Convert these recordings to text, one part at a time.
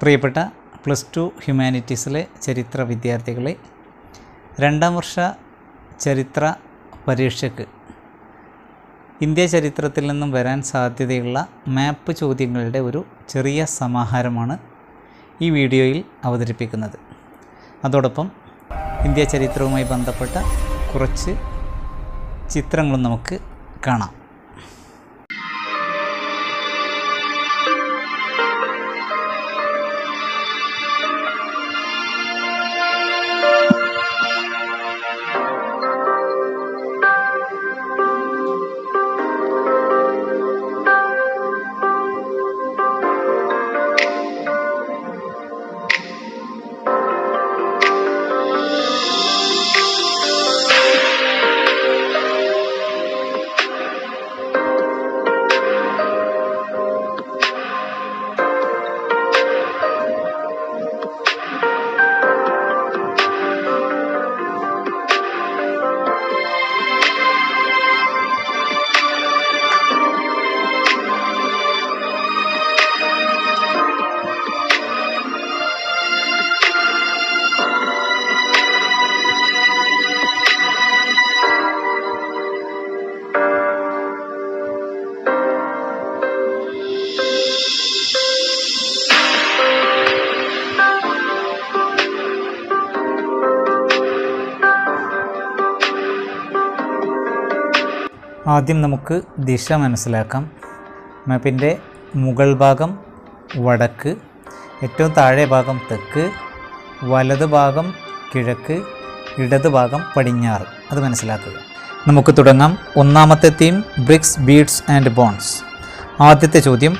പ്രിയപ്പെട്ട plus two ഹ്യൂമാനിറ്റീസിലെ ചരിത്ര വിദ്യാർത്ഥികളെ രണ്ടാം വർഷ ചരിത്ര പരീക്ഷയ്ക്ക് ഇന്ത്യ ചരിത്രത്തിൽ നിന്നും വരാൻ സാധ്യതയുള്ള മാപ്പ് ചോദ്യങ്ങളുടെ ഒരു ചെറിയ സമാഹാരമാണ് ഈ വീഡിയോയിൽ അവതരിപ്പിക്കുന്നത്. അതോടൊപ്പം ഇന്ത്യ ചരിത്രവുമായി ബന്ധപ്പെട്ട കുറച്ച് ചിത്രങ്ങളും നമുക്ക് കാണാം. ആദ്യം നമുക്ക് ദിശ മനസ്സിലാക്കാം. മാപ്പിന്റെ മുകൾ ഭാഗം വടക്ക് ഏറ്റവും താഴെ ഭാഗം തെക്ക് വലത് ഭാഗം കിഴക്ക് ഇടത് ഭാഗം പടിഞ്ഞാറ്. അത് മനസ്സിലാക്കുക. നമുക്ക് തുടങ്ങാം. ഒന്നാമത്തെ theme bricks beads and bones ആദ്യത്തെ ചോദ്യം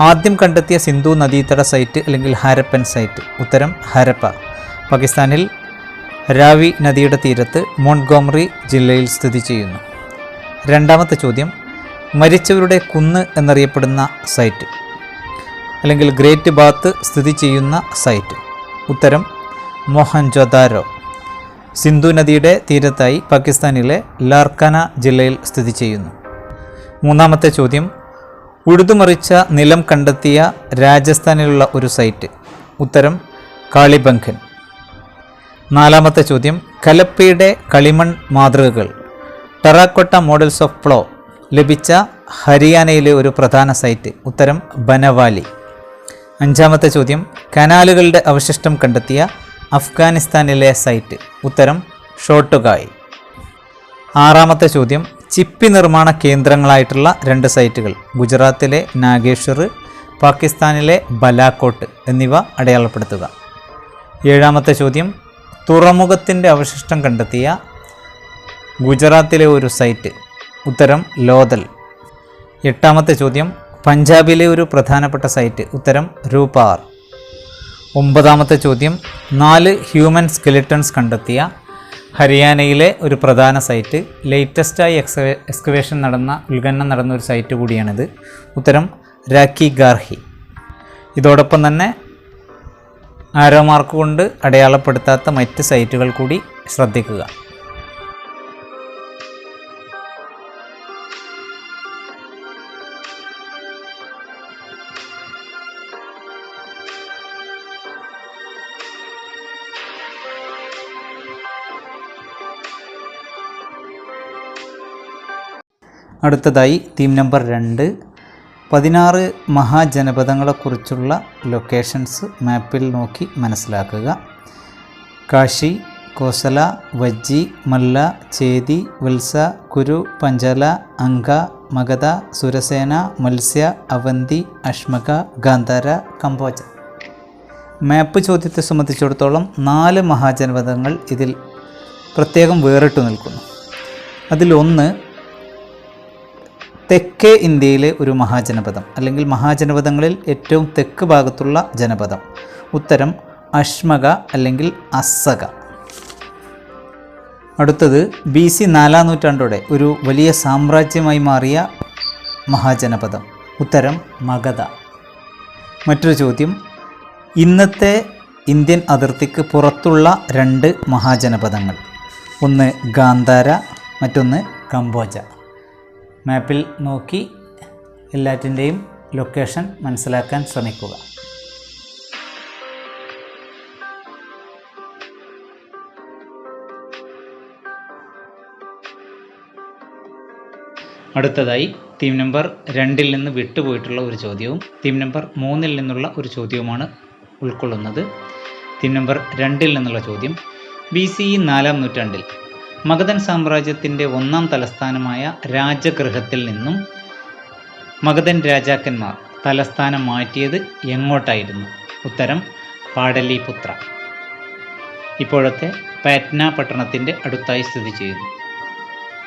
ആദ്യം കണ്ടെത്തിയ സിന്ധു നദീതട സൈറ്റ് അല്ലെങ്കിൽ ഹരപ്പൻ സൈറ്റ് ഉത്തരം ഹരപ്പ. പാകിസ്ഥാനിൽ രാവി നദിയുടെ തീരത്ത് മോൺഗോമറി ജില്ലയിൽ സ്ഥിതി ചെയ്യുന്നു. രണ്ടാമത്തെ ചോദ്യം മരിച്ചവരുടെ കുന്ന് എന്നറിയപ്പെടുന്ന സൈറ്റ്. അല്ലെങ്കിൽ ഗ്രേറ്റ് ബാത്ത് സ്ഥിതി ചെയ്യുന്ന സൈറ്റ്. ഉത്തരം മൊഹൻജൊദാരോ. സിന്ധു നദിയുടെ തീരത്തായി പാകിസ്ഥാനിലെ ലാർക്കന ജില്ലയിൽ സ്ഥിതി ചെയ്യുന്നു. മൂന്നാമത്തെ ചോദ്യം ഉഴുതുമറിച്ച നിലം കണ്ടെത്തിയ രാജസ്ഥാനിലുള്ള ഒരു സൈറ്റ്. ഉത്തരം കാളിബംഖൻ. നാലാമത്തെ ചോദ്യം കലപ്പയുടെ കളിമൺ മാതൃകകൾ. ടെറാക്കോട്ട മോഡൽസ് ഓഫ് ഫ്ലോ ലഭിച്ച ഹരിയാനയിലെ ഒരു പ്രധാന സൈറ്റ്. ഉത്തരം ബനവാലി. അഞ്ചാമത്തെ ചോദ്യം കനാലുകളുടെ അവശിഷ്ടം കണ്ടെത്തിയ അഫ്ഗാനിസ്ഥാനിലെ സൈറ്റ്. ഉത്തരം ഷോട്ടുകായ്. ആറാമത്തെ ചോദ്യം ചിപ്പി നിർമ്മാണ കേന്ദ്രങ്ങളായിട്ടുള്ള രണ്ട് സൈറ്റുകൾ ഗുജറാത്തിലെ നാഗേശ്വർ പാകിസ്ഥാനിലെ ബലാക്കോട്ട് എന്നിവ അടയാളപ്പെടുത്തുക. ഏഴാമത്തെ ചോദ്യം തുറമുഖത്തിന്റെ അവശിഷ്ടം കണ്ടെത്തിയ ഗുജറാത്തിലെ ഒരു സൈറ്റ്. ഉത്തരം ലോതൽ എട്ടാമത്തെ ചോദ്യം പഞ്ചാബിലെ ഒരു പ്രധാനപ്പെട്ട സൈറ്റ്. ഉത്തരം രൂപാർ. ഒമ്പതാമത്തെ ചോദ്യം നാല് ഹ്യൂമൻ സ്കെലിട്ടൺസ് കണ്ടെത്തിയ ഹരിയാനയിലെ ഒരു പ്രധാന സൈറ്റ്. ലേറ്റസ്റ്റായി എക്സ്കവേ എക്സ്കവേഷൻ നടന്ന ഉദ്ഖനനം നടന്ന ഒരു സൈറ്റ് കൂടിയാണിത്. ഉത്തരം രാഖി ഗാർഹി. ഇതോടൊപ്പം തന്നെ ആരോ മാർക്ക് കൊണ്ട് അടയാളപ്പെടുത്താത്ത മറ്റ് സൈറ്റുകൾ കൂടി ശ്രദ്ധിക്കുക. അടുത്തതായി തീം നമ്പർ രണ്ട്. പതിനാറ് മഹാജനപദങ്ങളെക്കുറിച്ചുള്ള ലൊക്കേഷൻസ് മാപ്പിൽ നോക്കി മനസ്സിലാക്കുക. കാശി കോസല വജ്ജി മല്ല ചേതി വത്സ കുരു പഞ്ചല അങ്ക മഗധ സുരസേന മത്സ്യ അവന്തി അഷ്മക ഗാന്ധാര കമ്പോജ മാപ്പ് ചോദ്യത്തെ സംബന്ധിച്ചിടത്തോളം നാല് മഹാജനപദങ്ങൾ ഇതിൽ പ്രത്യേകം വേറിട്ട് നിൽക്കുന്നു. അതിലൊന്ന് തെക്കേ ഇന്ത്യയിലെ ഒരു മഹാജനപദം അല്ലെങ്കിൽ മഹാജനപദങ്ങളിൽ ഏറ്റവും തെക്ക് ഭാഗത്തുള്ള ജനപദം. ഉത്തരം അഷ്മക അല്ലെങ്കിൽ അസ്സക. അടുത്തത് ബി സി നാലാം നൂറ്റാണ്ടോടെ ഒരു വലിയ സാമ്രാജ്യമായി മാറിയ മഹാജനപദം. ഉത്തരം മഗധ. മറ്റൊരു ചോദ്യം ഇന്നത്തെ ഇന്ത്യൻ അതിർത്തിക്ക് പുറത്തുള്ള രണ്ട് മഹാജനപദങ്ങൾ. ഒന്ന് ഗാന്ധാര മറ്റൊന്ന് കംബോജ മാപ്പിൽ നോക്കി എല്ലാറ്റിന്റെയും ലൊക്കേഷൻ മനസ്സിലാക്കാൻ ശ്രമിക്കുക. അടുത്തതായി തീം നമ്പർ രണ്ടിൽ നിന്ന് വിട്ടുപോയിട്ടുള്ള ഒരു ചോദ്യവും തീം നമ്പർ മൂന്നിൽ നിന്നുള്ള ഒരു ചോദ്യവുമാണ് ഉൾക്കൊള്ളുന്നത്. തീം നമ്പർ രണ്ടിൽ നിന്നുള്ള ചോദ്യം ബി സി നാലാം നൂറ്റാണ്ടിൽ മഗധൻ സാമ്രാജ്യത്തിന്റെ ഒന്നാം തലസ്ഥാനമായ രാജഗൃഹത്തിൽ നിന്നും മഗധൻ രാജാക്കന്മാർ തലസ്ഥാനം മാറ്റിയത് എങ്ങോട്ടായിരുന്നു? ഉത്തരം പാടലിപുത്ര. ഇപ്പോഴത്തെ പാറ്റ്ന പട്ടണത്തിന്റെ അടുത്തായി സ്ഥിതി ചെയ്യുന്നു.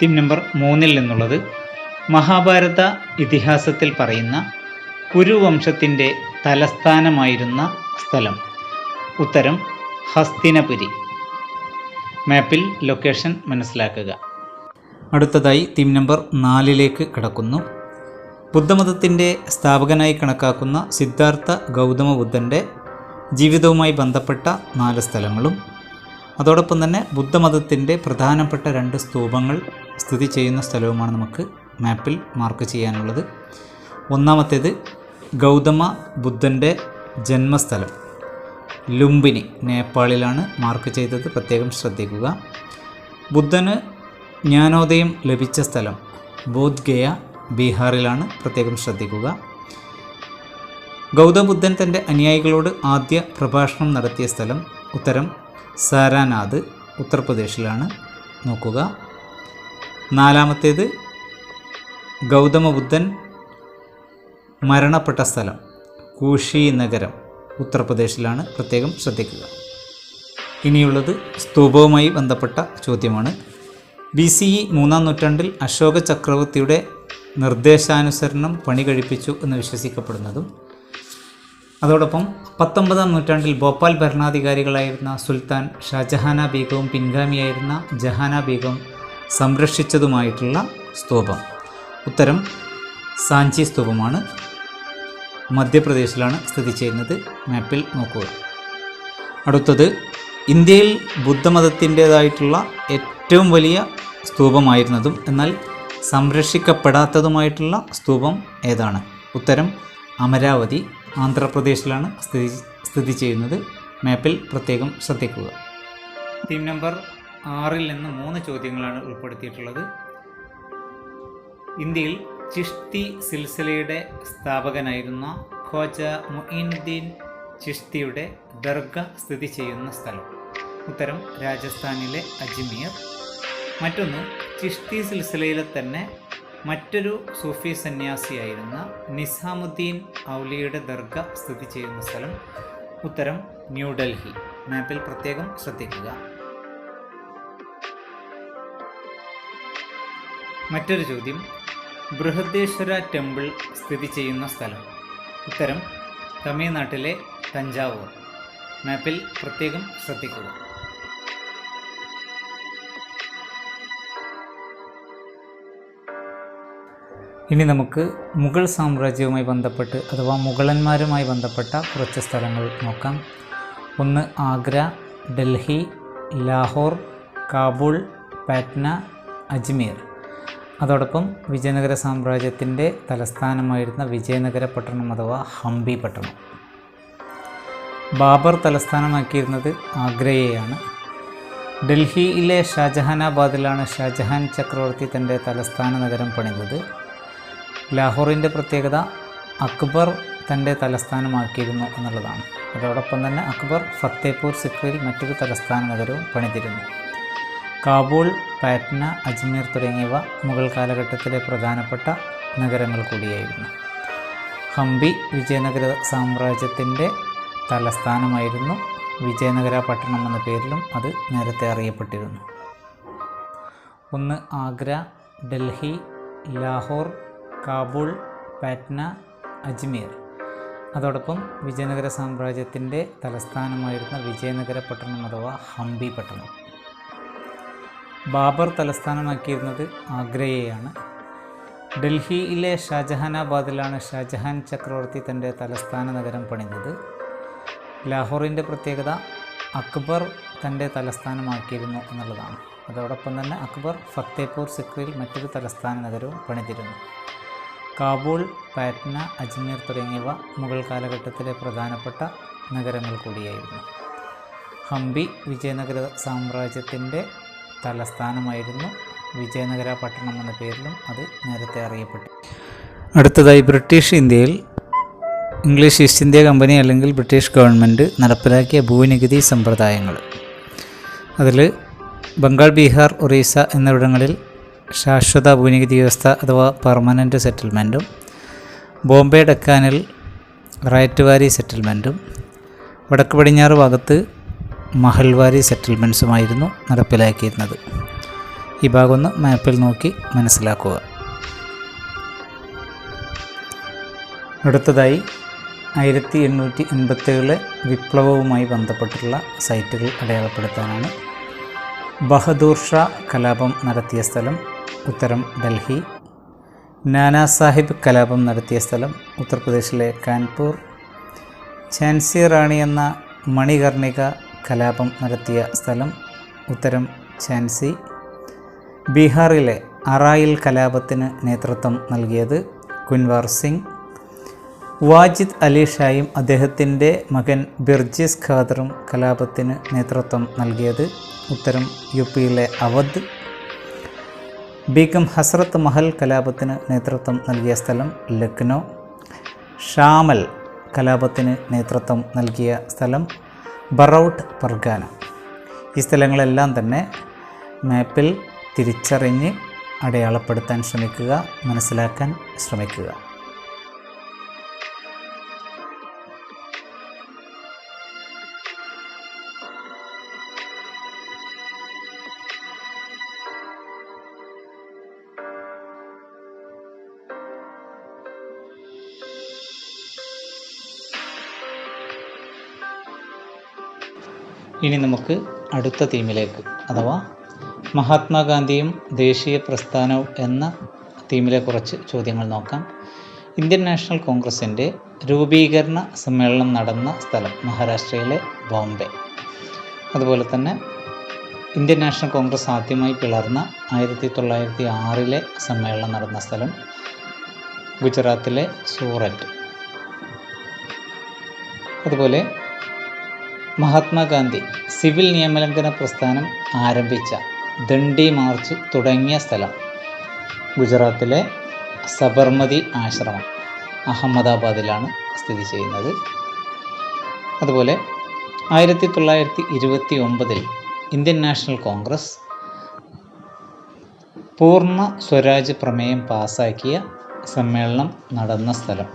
തീം നമ്പർ മൂന്നിൽ നിന്നുള്ളത് മഹാഭാരത ഇതിഹാസത്തിൽ പറയുന്ന കുരുവംശത്തിന്റെ തലസ്ഥാനമായിരുന്ന സ്ഥലം. ഉത്തരം ഹസ്തിനപുരി. മാപ്പിൽ ലൊക്കേഷൻ മനസ്സിലാക്കുക. അടുത്തതായി തീം നമ്പർ നാലിലേക്ക് കടക്കുന്നു. ബുദ്ധമതത്തിന്റെ സ്ഥാപകനായി കണക്കാക്കുന്ന സിദ്ധാർത്ഥ ഗൗതമ ബുദ്ധന്റെ ജീവിതവുമായി ബന്ധപ്പെട്ട നാല് സ്ഥലങ്ങളും അതോടൊപ്പം തന്നെ ബുദ്ധമതത്തിന്റെ പ്രധാനപ്പെട്ട രണ്ട് സ്തൂപങ്ങൾ സ്ഥിതി ചെയ്യുന്ന സ്ഥലവുമാണ് നമുക്ക് മാപ്പിൽ മാർക്ക് ചെയ്യാനുള്ളത്. ഒന്നാമത്തേത് ഗൗതമ ബുദ്ധന്റെ ജന്മസ്ഥലം. ലുംബിനി നേപ്പാളിലാണ് മാർക്ക് ചെയ്തത്. പ്രത്യേകം ശ്രദ്ധിക്കുക. ബുദ്ധന് ജ്ഞാനോദയം ലഭിച്ച സ്ഥലം ബോധ്ഗയ ബീഹാറിലാണ്. പ്രത്യേകം ശ്രദ്ധിക്കുക. ഗൗതമബുദ്ധൻ തന്റെ അനുയായികളോട് ആദ്യ പ്രഭാഷണം നടത്തിയ സ്ഥലം ഉത്തരം സാരാനാഥ് ഉത്തർപ്രദേശിലാണ്. നോക്കുക. നാലാമത്തേത് ഗൗതമബുദ്ധൻ മരണപ്പെട്ട സ്ഥലം കൂഷി നഗരം. ഉത്തർപ്രദേശിലാണ് പ്രത്യേകം ശ്രദ്ധിക്കുക. ഇനിയുള്ളത് സ്തൂപവുമായി ബന്ധപ്പെട്ട ചോദ്യമാണ്. ബി സി ഇ മൂന്നാം നൂറ്റാണ്ടിൽ അശോക ചക്രവർത്തിയുടെ നിർദ്ദേശാനുസരണം പണി കഴിപ്പിച്ചു എന്ന് വിശ്വസിക്കപ്പെടുന്നതും അതോടൊപ്പം പത്തൊമ്പതാം നൂറ്റാണ്ടിൽ ഭോപ്പാൽ ഭരണാധികാരികളായിരുന്ന സുൽത്താൻ ഷാജഹാന ബീഗവും പിൻഗാമിയായിരുന്ന ജഹാന ബീഗം സംരക്ഷിച്ചതുമായിട്ടുള്ള സ്തൂപം. ഉത്തരം സാഞ്ചി സ്തൂപമാണ്. മധ്യപ്രദേശിലാണ് സ്ഥിതി ചെയ്യുന്നത്. മാപ്പിൽ നോക്കുക. അടുത്തത് ഇന്ത്യയിൽ ബുദ്ധമതത്തിന്റേതായിട്ടുള്ള ഏറ്റവും വലിയ സ്തൂപമായിരുന്നതും എന്നാൽ സംരക്ഷിക്കപ്പെടാത്തതുമായിട്ടുള്ള സ്തൂപം ഏതാണ്? ഉത്തരം അമരാവതി ആന്ധ്രാപ്രദേശിലാണ് സ്ഥിതി സ്ഥിതി ചെയ്യുന്നത്. മാപ്പിൽ പ്രത്യേകം ശ്രദ്ധിക്കുക. ടീം നമ്പർ ആറിൽ നിന്ന് മൂന്ന് ചോദ്യങ്ങളാണ് ഉൾപ്പെടുത്തിയിട്ടുള്ളത്. ഇന്ത്യയിൽ ചിഷ്തി സിൽസിലയുടെ സ്ഥാപകനായിരുന്ന ഖോജ മുഈനുദ്ദീൻ ചിഷ്തിയുടെ ദർഗ സ്ഥിതി ചെയ്യുന്ന സ്ഥലം. ഉത്തരം രാജസ്ഥാനിലെ അജ്മീർ. മറ്റൊന്ന് ചിഷ്തി സിൽസിലയിലെ തന്നെ മറ്റൊരു സൂഫി സന്യാസിയായിരുന്ന നിസാമുദ്ദീൻ ഔലിയുടെ ദർഗ സ്ഥിതി ചെയ്യുന്ന സ്ഥലം. ഉത്തരം ന്യൂഡൽഹി മാപ്പിൽ പ്രത്യേകം ശ്രദ്ധിക്കുക. മറ്റൊരു ചോദ്യം ബൃഹദേശ്വര ടെമ്പിൾ സ്ഥിതി ചെയ്യുന്ന സ്ഥലം. ഉത്തരം തമിഴ്നാട്ടിലെ തഞ്ചാവൂർ. മാപ്പിൽ പ്രത്യേകം ശ്രദ്ധിക്കുക. ഇനി നമുക്ക് മുഗൾ സാമ്രാജ്യവുമായി ബന്ധപ്പെട്ട് അഥവാ മുഗളന്മാരുമായി ബന്ധപ്പെട്ട കുറച്ച് സ്ഥലങ്ങൾ നോക്കാം. ഒന്ന് ആഗ്ര ഡൽഹി ലാഹോർ കാബൂൾ പാറ്റ്ന അജ്മീർ. അതോടൊപ്പം വിജയനഗര സാമ്രാജ്യത്തിന്റെ തലസ്ഥാനമായിരുന്ന വിജയനഗര പട്ടണം അഥവാ ഹംപി പട്ടണം. ബാബർ തലസ്ഥാനമാക്കിയിരുന്നത് ആഗ്രയെയാണ്. ഡൽഹിയിലെ ഷാജഹാനാബാദിലാണ് ഷാജഹാൻ ചക്രവർത്തി തന്റെ തലസ്ഥാന നഗരം പണിതത്. ലാഹോറിന്റെ പ്രത്യേകത അക്ബർ തന്റെ തലസ്ഥാനമാക്കിയിരുന്നു എന്നുള്ളതാണ്. അതോടൊപ്പം തന്നെ അക്ബർ ഫത്തേപൂർ സിക്രിയിൽ മറ്റൊരു തലസ്ഥാന നഗരവും പണിതിരുന്നു. കാബൂൾ പാറ്റ്ന അജ്മീർ തുടങ്ങിയവ മുഗൾ കാലഘട്ടത്തിലെ പ്രധാനപ്പെട്ട നഗരങ്ങൾ കൂടിയായിരുന്നു. ഹംപി വിജയനഗര സാമ്രാജ്യത്തിന്റെ തലസ്ഥാനമായിരുന്നു വിജയനഗര പട്ടണം എന്ന പേരിലും അത് നേരത്തെ അറിയപ്പെട്ടിരുന്നു. ഒന്ന് ആഗ്ര ഡൽഹി ലാഹോർ കാബൂൾ പാറ്റ്ന അജ്മീർ. അതോടൊപ്പം വിജയനഗര സാമ്രാജ്യത്തിന്റെ തലസ്ഥാനമായിരുന്ന വിജയനഗര പട്ടണം അഥവാ ഹംപി പട്ടണം. ബാബർ തലസ്ഥാനമാക്കിയിരുന്നത് ആഗ്രയെയാണ്. ഡൽഹിയിലെ ഷാജഹാനാബാദിലാണ് ഷാജഹാൻ ചക്രവർത്തി തന്റെ തലസ്ഥാന നഗരം പണിഞ്ഞത്. ലാഹോറിന്റെ പ്രത്യേകത അക്ബർ തന്റെ തലസ്ഥാനമാക്കിയിരുന്നു എന്നുള്ളതാണ്. അതോടൊപ്പം തന്നെ അക്ബർ ഫത്തേപൂർ സിക്രിയിൽ മറ്റൊരു തലസ്ഥാന നഗരവും പണിതിരുന്നു. കാബൂൾ പാറ്റ്ന അജ്മീർ തുടങ്ങിയവ മുഗൾ കാലഘട്ടത്തിലെ പ്രധാനപ്പെട്ട നഗരങ്ങൾ കൂടിയായിരുന്നു. ഹംപി വിജയനഗര സാമ്രാജ്യത്തിന്റെ തലസ്ഥാനമായിരുന്നു വിജയനഗര പട്ടണം എന്ന പേരിലും അത് നേരത്തെ അറിയപ്പെട്ടു. അടുത്തതായി ബ്രിട്ടീഷ് ഇന്ത്യയിൽ ഇംഗ്ലീഷ് ഈസ്റ്റ് ഇന്ത്യ കമ്പനി അല്ലെങ്കിൽ ബ്രിട്ടീഷ് ഗവൺമെന്റ് നടപ്പിലാക്കിയ ഭൂനികുതി സമ്പ്രദായങ്ങൾ. അതിൽ ബംഗാൾ ബീഹാർ ഒറീസ എന്നിവിടങ്ങളിൽ ശാശ്വത ഭൂനികുതി വ്യവസ്ഥ അഥവാ പെർമനന്റ് സെറ്റിൽമെന്റും ബോംബെ ഡക്കാനിൽ റൈറ്റ് വാരി സെറ്റിൽമെന്റും വടക്ക് പടിഞ്ഞാറ് ഭാഗത്ത് മഹൽവാരി സെറ്റിൽമെന്റ്സുമായിരുന്നു നടപ്പിലാക്കിയിരുന്നത്. ഈ ഭാഗമൊന്ന് മാപ്പിൽ നോക്കി മനസ്സിലാക്കുക. അടുത്തതായി ആയിരത്തി എണ്ണൂറ്റി എൺപത്തേഴിലെ വിപ്ലവവുമായി ബന്ധപ്പെട്ടുള്ള സൈറ്റുകൾ അടയാളപ്പെടുത്താനാണ് ബഹദൂർ ഷാ കലാപം നടത്തിയ സ്ഥലം ഉത്തരം ഡൽഹി നാനാ സാഹിബ് കലാപം നടത്തിയ സ്ഥലം ഉത്തർപ്രദേശിലെ കാൺപൂർ ഝാൻസി റാണി എന്ന മണികർണിക കലാപം നടത്തിയ സ്ഥലം ഉത്തരം ഝാൻസി. ബീഹാറിലെ അറായിൽ കലാപത്തിന് നേതൃത്വം നൽകിയത് കുൻവാർ സിംഗ്. വാജിദ് അലി ഷായും അദ്ദേഹത്തിന്റെ മകൻ ബിർജിസ് ഖാദറും കലാപത്തിന് നേതൃത്വം നൽകിയത് ഉത്തരം യു പിയിലെ അവധ്. ബീഗം ഹസ്രത്ത് മഹൽ കലാപത്തിന് നേതൃത്വം നൽകിയ സ്ഥലം ലക്നോ. ഷാമൽ കലാപത്തിന് നേതൃത്വം നൽകിയ സ്ഥലം ബറൌട്ട് പർഗാന. ഈ സ്ഥലങ്ങളെല്ലാം തന്നെ മാപ്പിൽ തിരിച്ചറിഞ്ഞ് അടയാളപ്പെടുത്താൻ ശ്രമിക്കുക മനസ്സിലാക്കാൻ ശ്രമിക്കുക. ഇനി നമുക്ക് അടുത്ത തീമിലേക്ക് അഥവാ മഹാത്മാഗാന്ധിയും ദേശീയ പ്രസ്ഥാനവും എന്ന തീമിലെ കുറച്ച് ചോദ്യങ്ങൾ നോക്കാം. ഇന്ത്യൻ നാഷണൽ കോൺഗ്രസിന്റെ രൂപീകരണ സമ്മേളനം നടന്ന സ്ഥലം മഹാരാഷ്ട്രയിലെ ബോംബെ. അതുപോലെ തന്നെ ഇന്ത്യൻ നാഷണൽ കോൺഗ്രസ് ആദ്യമായി പിളർന്ന ആയിരത്തി തൊള്ളായിരത്തി ആറിലെ സമ്മേളനം നടന്ന സ്ഥലം ഗുജറാത്തിലെ സൂററ്റ്. അതുപോലെ മഹാത്മാഗാന്ധി സിവിൽ നിയമലംഘന പ്രസ്ഥാനം ആരംഭിച്ച ദണ്ഡി മാർച്ച് തുടങ്ങിയ സ്ഥലം. ഗുജറാത്തിലെ സബർമതി ആശ്രമം അഹമ്മദാബാദിലാണ് സ്ഥിതി ചെയ്യുന്നത്. അതുപോലെ ആയിരത്തി തൊള്ളായിരത്തി ഇരുപത്തി ഒമ്പതിൽ ഇന്ത്യൻ നാഷണൽ കോൺഗ്രസ് പൂർണ സ്വരാജ് പ്രമേയം പാസാക്കിയ സമ്മേളനം നടന്ന സ്ഥലം.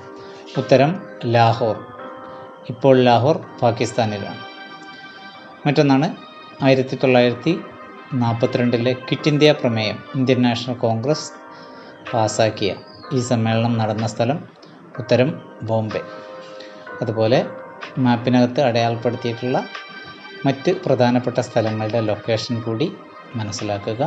ഉത്തരം ലാഹോർ. ഇപ്പോൾ ലാഹോർ പാകിസ്ഥാനിലാണ്. മറ്റൊന്നാണ് ആയിരത്തി തൊള്ളായിരത്തി നാൽപ്പത്തിരണ്ടിലെ ക്വിറ്റ് ഇന്ത്യ പ്രമേയം. ഇന്ത്യൻ നാഷണൽ കോൺഗ്രസ് പാസാക്കിയ ഈ സമ്മേളനം നടന്ന സ്ഥലം ഉത്തരം ബോംബെ. അതുപോലെ മാപ്പിനകത്ത് അടയാളപ്പെടുത്തിയിട്ടുള്ള മറ്റ് പ്രധാനപ്പെട്ട സ്ഥലങ്ങളുടെ ലൊക്കേഷൻ കൂടി മനസ്സിലാക്കുക.